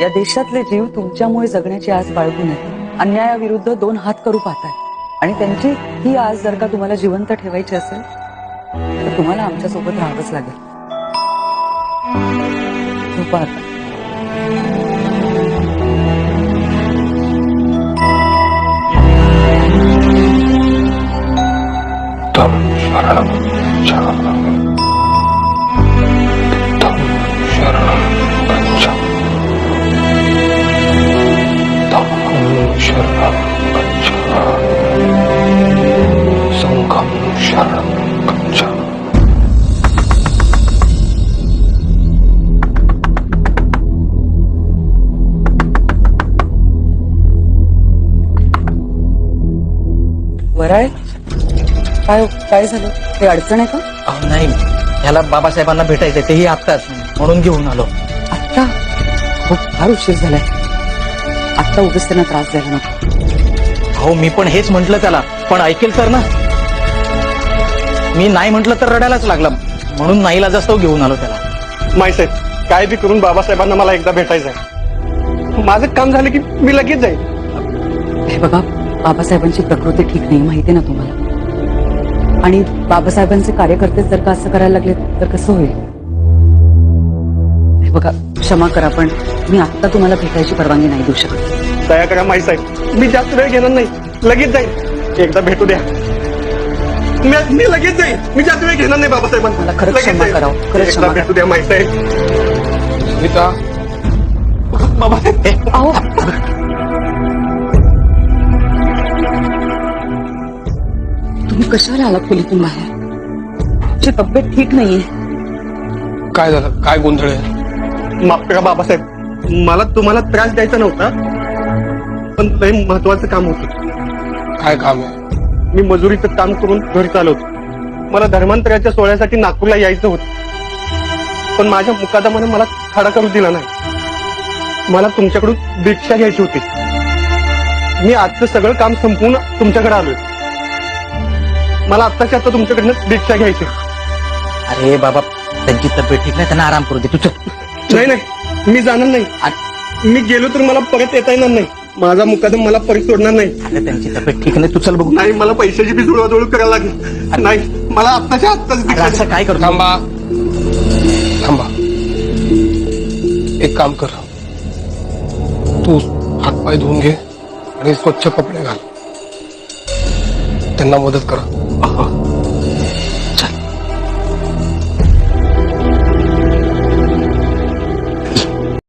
या देशातले जीव तुमच्यामुळे जगण्याची आज बाळगून आहे अन्यायाविरुद्ध दोन हात करू पाहताय. आणि त्यांची ही आज जर का तुम्हाला जिवंत ठेवायची असेल तर तुम्हाला आमच्यासोबत राहावंच लागेल. झोपा आता तं गच्छामि वराळे काय काय झालं? ते अडचण आहे का? अहो, नाही. ह्याला बाबासाहेबांना भेटायचंय तेही आत्ताच. म्हणून घेऊन आलो. आत्ता? खूप फार उशीर झालाय. आत्ता उगाच त्यांना त्रास द्यायला नको. हो मी पण हेच म्हंटल त्याला. पण ऐकेल तर ना? मी नाही म्हंटल तर रडायलाच लागला. म्हणून नाहीला जास्त घेऊन आलो त्याला. माहीत आहे काय बी करून बाबासाहेबांना मला एकदा भेटायचं आहे माझं काम झालं की मी लगेच जाईल हे बघा बाबासाहेबांची प्रकृती ठीक नाही माहिती ना तुम्हाला? आणि बाबासाहेबांचे कार्यकर्ते जर का असं करायला लागले तर कसं होईल? हे बघा क्षमा करा पण मी आत्ता तुम्हाला भेटायची परवानगी नाही देऊ शकत. दया करा माहीत आहे मी जास्त वेळ घेणार नाही. लगेच जाईल एकदा भेटू द्या. मी मी लगेच जाईल मी जास्त वेळ घेणार नाही बाबासाहेबांना. मला खरंच लगेच क्षमा जाईल. करा, खरंच एकदा क्षमा भेटू द्या माहीत आहे. स्मिता. बाबासाहेब अहो. तुम्ही कशाला आलात खोलीतून बाहेर? तुमची तब्येत ठीक नाहीये. काय झालं? काय गोंधळ आहे? माफ करा बाबासाहेब. मला तुम्हाला त्रास द्यायचा नव्हता. पण लय महत्वाचं काम होतं. काय काम आहे? मी मजुरीचं काम करून घरी चालवतो. मला धर्मांतराच्या सोहळ्यासाठी नागपूरला यायचं होतं. पण माझ्या मुकादमानं मला खाडा करू दिला नाही. मला तुमच्याकडून दीक्षा घ्यायची होती. मी आजचं सगळं काम संपवून तुमच्याकडे आलोय. मला आत्ताच्या आता तुमच्याकडनं दीक्षा घ्यायची अरे बाबा त्यांची तब्येत ठीक नाही त्यांना आराम करू दे. तू चल. नाही नाही मी जाणार नाही. मी गेलो तर मला परत येता येणार नाही. माझा मुकादम मला परत सोडणार नाही. त्यांची तब्येत ठीक नाही. तू चल बघू. नाही मला पैशाची बी जुळवाजुळव करायला लागेल. नाही मला आत्ताच्या आत्ताच अरे असं काय करतो थांबा. थांबा. एक काम कर. तू हातपाय धुवून घे आणि स्वच्छ कपडे घाल. त्यांना मदत कर.